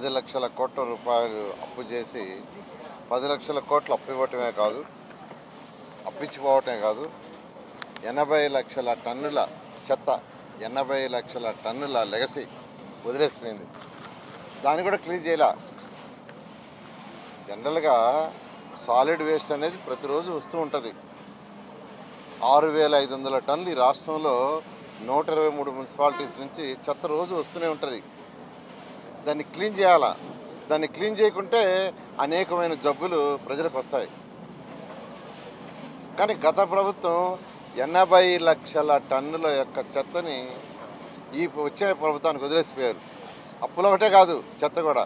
పది లక్షల కోట్ల రూపాయలు అప్పు చేసి పది లక్షల కోట్లు అప్పు ఇవ్వటమే కాదు అప్పించిపోవటమే కాదు ఎనభై లక్షల టన్నుల చెత్త ఎనభై లక్షల టన్నుల లెగసి వదిలేసిపోయింది. దాన్ని కూడా క్లీన్ చేయలే? జనరల్గా సాలిడ్ వేస్ట్ అనేది ప్రతిరోజు వస్తూ ఉంటుంది. ఆరు వేల ఐదు వందల టన్నులు ఈ రాష్ట్రంలో నూట ఇరవై మూడు మున్సిపాలిటీస్ నుంచి చెత్త రోజు వస్తూనే ఉంటుంది. దాన్ని క్లీన్ చేయాలా? దాన్ని క్లీన్ చేయకుంటే అనేకమైన జబ్బులు ప్రజలకు వస్తాయి. కానీ గత ప్రభుత్వం ఎనభై లక్షల టన్నుల యొక్క చెత్తని ఈ వచ్చే ప్రభుత్వానికి వదిలేసిపోయారు. అప్పులు ఒకటే కాదు చెత్త కూడా.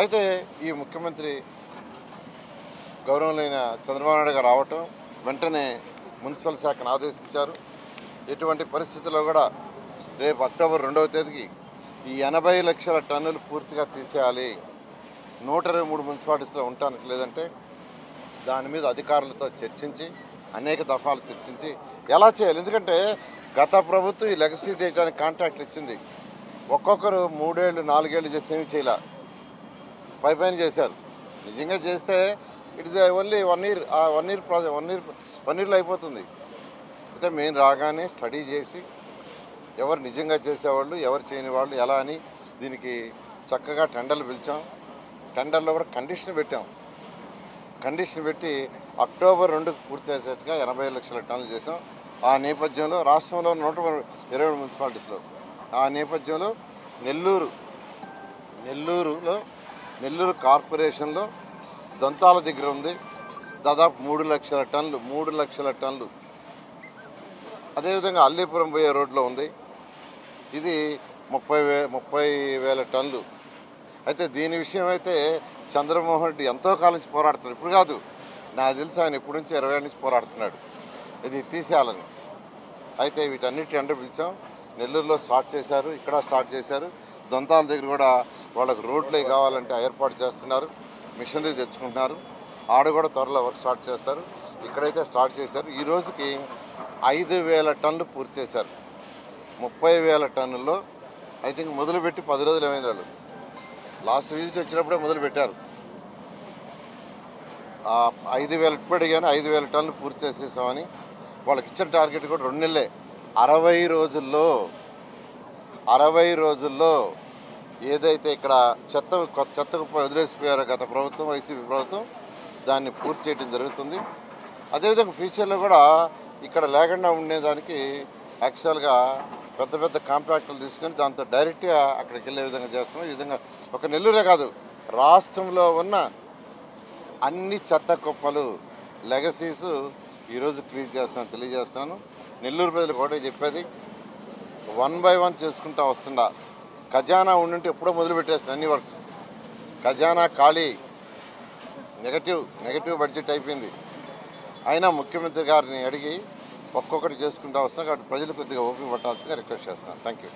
అయితే ఈ ముఖ్యమంత్రి గౌరవమైన చంద్రబాబు నాయుడు గారు రావటం వెంటనే మున్సిపల్ శాఖను ఆదేశించారు. ఎటువంటి పరిస్థితుల్లో కూడా రేపు అక్టోబర్ రెండవ తేదీకి ఈ ఎనభై లక్షల టన్నులు పూర్తిగా తీసేయాలి. నూట ఇరవై మూడు మున్సిపాలిటీస్లో ఉండటానికి లేదంటే దాని మీద అధికారులతో చర్చించి అనేక దఫాలు చర్చించి ఎలా చేయాలి? ఎందుకంటే గత ప్రభుత్వం ఈ లెగసీ తీయడానికి కాంట్రాక్ట్ ఇచ్చింది. ఒక్కొక్కరు మూడేళ్ళు నాలుగేళ్ళు చేసి ఏమి చేయలే. పై పైన చేశారు. నిజంగా చేస్తే it is only one year one year project one year one ఇయర్లో అయిపోతుంది. అయితే మేము రాగానే స్టడీ చేసి ఎవరు నిజంగా చేసేవాళ్ళు ఎవరు చేయని వాళ్ళు ఎలా అని దీనికి చక్కగా టెండర్లు పిలిచాం. టెండర్లో కూడా కండిషన్ పెట్టాం. కండిషన్ పెట్టి అక్టోబర్ రెండుకు పూర్తి చేసేట్టుగా ఎనభై లక్షల టన్నులు చేసాం ఆ నేపథ్యంలో రాష్ట్రంలో నూట ఇరవై మున్సిపాలిటీస్లో ఆ నేపథ్యంలో నెల్లూరు నెల్లూరులో నెల్లూరు కార్పొరేషన్లో దంతాల దగ్గర ఉంది. దాదాపు మూడు లక్షల టన్నులు మూడు లక్షల టన్నులు. అదేవిధంగా అల్లీపురం పోయే రోడ్లో ఉంది. ఇది ముప్పై వే ముప్పై వేల టన్నులు. అయితే దీని విషయం అయితే చంద్రమోహన్ రెడ్డి ఎంతో కాలం నుంచి పోరాడుతున్నాడు. ఇప్పుడు కాదు నాకు తెలిసి ఆయన ఇప్పటి నుంచి ఇరవై నుంచి పోరాడుతున్నాడు. ఇది తీసేయాలని. అయితే వీటన్నిటి టెండర్ పిలిచాం. నెల్లూరులో స్టార్ట్ చేశారు ఇక్కడ స్టార్ట్ చేశారు. దొంతాల దగ్గర కూడా వాళ్ళకు రోడ్లే కావాలంటే ఏర్పాటు చేస్తున్నారు. మిషనరీ తెచ్చుకుంటున్నారు. ఆడ కూడా త్వరలో వర్క్ స్టార్ట్ చేస్తారు. ఇక్కడైతే స్టార్ట్ చేశారు. ఈ రోజుకి ఐదు వేల టన్నులు పూర్తి చేశారు. ముప్పై వేల టన్నుల్లో ఐ థింక్ మొదలుపెట్టి పది రోజులు ఏమైంది వాళ్ళు? లాస్ట్ విజిట్ వచ్చినప్పుడే మొదలుపెట్టారు. ఐదు వేల ఇప్పటికైనా ఐదు వేల టన్నులు పూర్తి చేసేసామని వాళ్ళకి ఇచ్చిన టార్గెట్ కూడా రెండు నెలలే. అరవై రోజుల్లో అరవై రోజుల్లో ఏదైతే ఇక్కడ చెత్త కొ- చెత్త వదిలేసిపోయారో గత ప్రభుత్వం వైసీపీ ప్రభుత్వం దాన్ని పూర్తి చేయడం జరుగుతుంది. అదేవిధంగా ఫ్యూచర్లో కూడా ఇక్కడ లేకుండా ఉండేదానికి యాక్చువల్గా పెద్ద పెద్ద కాంపాక్టులు తీసుకొని దాంతో డైరెక్ట్గా అక్కడికి వెళ్ళే విధంగా చేస్తున్నాం. ఈ విధంగా ఒక నెల్లూరే కాదు రాష్ట్రంలో ఉన్న అన్ని చెత్త కుప్పలు లెగసీస్ ఈరోజు క్లీన్ చేస్తాను తెలియజేస్తున్నాను. నెల్లూరు ప్రజలు ఒకటే చెప్పేది వన్ బై వన్ చేసుకుంటా వస్తుండా. ఖజానా ఉండింటే ఎప్పుడో మొదలుపెట్టేస్తాను అన్ని వర్క్స్. ఖజానా ఖాళీ నెగటివ్ నెగటివ్ బడ్జెట్ అయిపోయింది. అయినా ముఖ్యమంత్రి గారిని అడిగి ఒక్కొక్కటి చేసుకుంటా అవసరం కాబట్టి ప్రజలు కొద్దిగా ఓపిక పట్టాల్సిందిగా రిక్వెస్ట్ చేస్తాను థ్యాంక్ యూ